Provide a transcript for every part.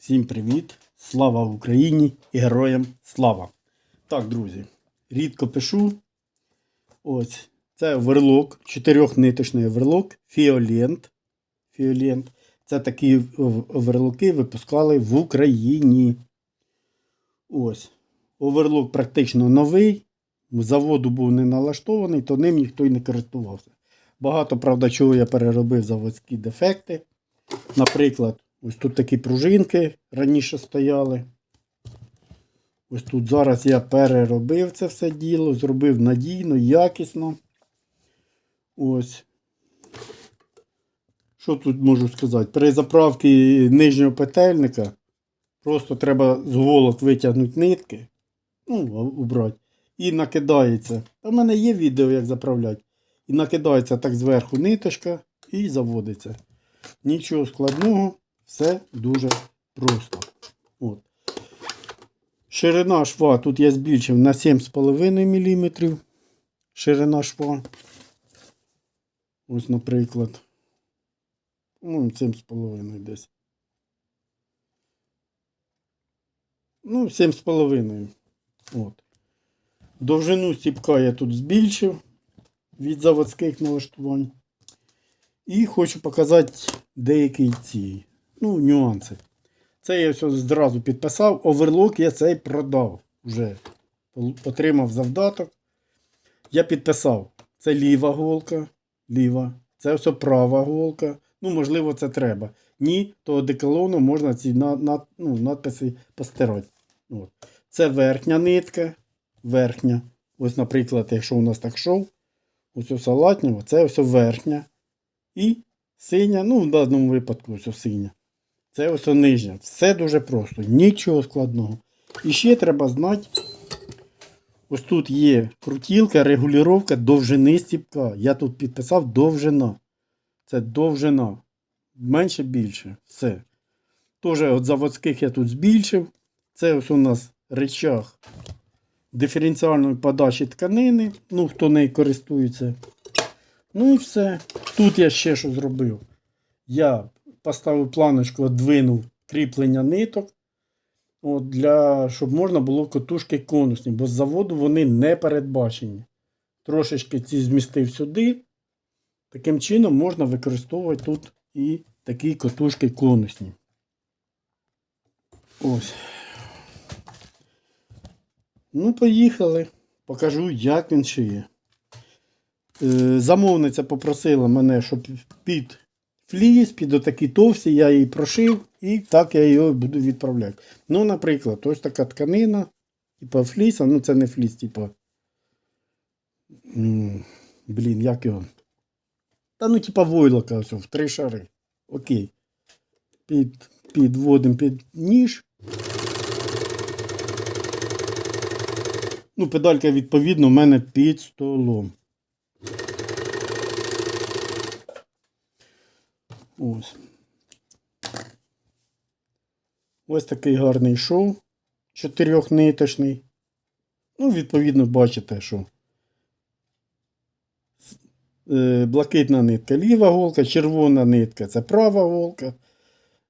Всім привіт! Слава Україні і героям слава! Так, друзі, рідко пишу. Ось, це верлок, чотирьохниточний верлок, фіолент. фіолент. Це такі в- верлоки випускали в Україні. Ось. Оверлок практично новий. Заводу був не налаштований, то ним ніхто й не користувався. Багато, правда, чого я переробив заводські дефекти. Наприклад, ось тут такі пружинки раніше стояли. Ось тут зараз я переробив це все діло, зробив надійно, якісно. Ось. Що тут можу сказати? При заправці нижнього петельника просто треба з голок витягнути нитки. Ну, убрати. І накидається. В мене є відео, як заправляти. І накидається так зверху ниточка і заводиться. Нічого складного, все дуже просто. От. Ширина шва тут я збільшив на 7,5 мм. Ширина шва. Ось, наприклад. Ну, 7,5 десь. Ну, 7,5. От. Довжину стіпка я тут збільшив від заводських налаштувань. І хочу показати деякі ці ну, нюанси. Це я все зразу підписав. Оверлок я цей продав. Вже отримав завдаток. Я підписав. Це ліва голка. Ліва. Це все права голка. Ну, можливо, це треба. Ні, то одеколону можна ці на, на, ну, надписи постирати. От. Це верхня нитка. Верхня. Ось, наприклад, якщо у нас так шов, ось у салатнього, це ось верхня. І синя, ну, в даному випадку ось синя. Це ось нижня. Все дуже просто, нічого складного. І ще треба знати, ось тут є крутілка, регулювання довжини стіпка. Я тут підписав довжина. Це довжина. Менше більше. Все. Теж от заводських я тут збільшив. Це ось у нас речах диференціальної подачі тканини. Ну, хто нею користується. Ну і все. Тут я ще що зробив. Я поставив планочку, двинув кріплення ниток. От, для, щоб можна було котушки конусні, бо з заводу вони не передбачені. Трошечки ці змістив сюди. Таким чином можна використовувати тут і такі котушки конусні. Ось. Ну, поїхали. Покажу, як він шиє. Е, Замовниця попросила мене, щоб під фліс, під отакі товсті, я її прошив, і так я його буду відправляти. Ну, наприклад, ось така тканина, типа фліса, ну це не фліс, типа. Блін, як його? Та ну, типа войлока, ось, в три шари. Окей. Під, підводимо під ніж. Ну, педалька, відповідно, в мене під столом. Ось. Ось такий гарний шов. Чотирьохниточний. Ну, відповідно, бачите, що е, блакитна нитка ліва голка, червона нитка це права голка.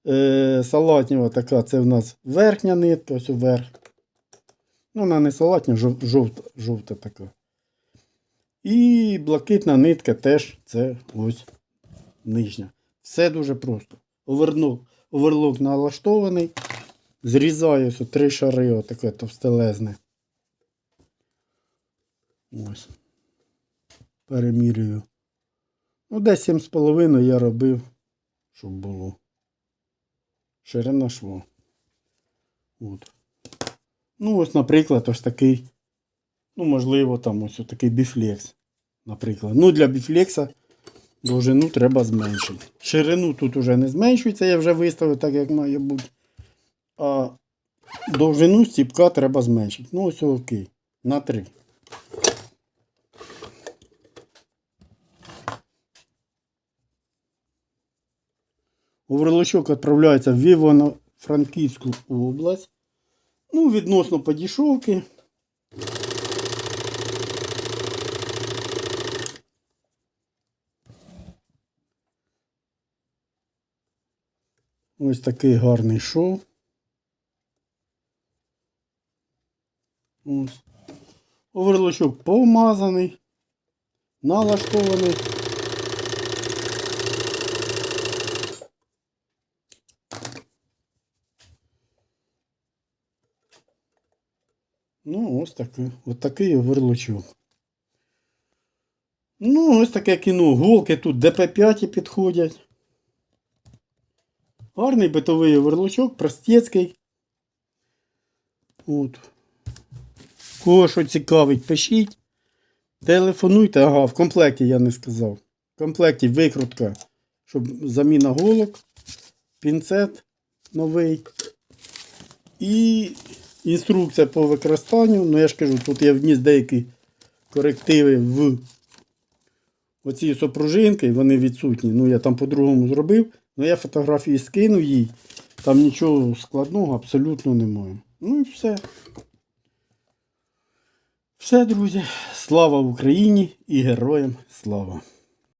Е, салатнєва така це в нас верхня нитка, ось вверх. Ну, вона не салатня, жовта, жовта така. І блакитна нитка теж це ось нижня. Все дуже просто. Оверлок, оверлок налаштований. Зрізаю ось три шари, отаке товстелезне. Ось. Перемірюю. Ну, десь 7,5 я робив, щоб було. Ширина шва. От. Ну, ось, наприклад, ось такий. Ну, можливо, там ось такий біфлекс. Наприклад. Ну, для біфлекса довжину треба зменшити. Ширину тут уже не зменшується, я вже виставив так, як має бути. А довжину стіпка треба зменшити. Ну, ось окей. На 3. Оверлочок відправляється в Івано-Франківську область. Ну, відносно по Ось такий гарний шов. Ось. Оверлочок повмазаний, налаштований. Ну, ось такий, ось такий оверлочок. Ну, ось таке кіно. Голки тут ДП5 підходять. Гарний битовий оверлочок, простецький. От. Кого що цікавить, пишіть. Телефонуйте. Ага, в комплекті я не сказав. В комплекті викрутка, щоб заміна голок, пінцет новий. І інструкція по використанню. Ну, я ж кажу, тут я вніс деякі корективи в оці сопружинки, вони відсутні. Ну, я там по-другому зробив. Ну, я фотографії скинув їй. Там нічого складного абсолютно немає. Ну і все. Все, друзі. Слава Україні і героям слава!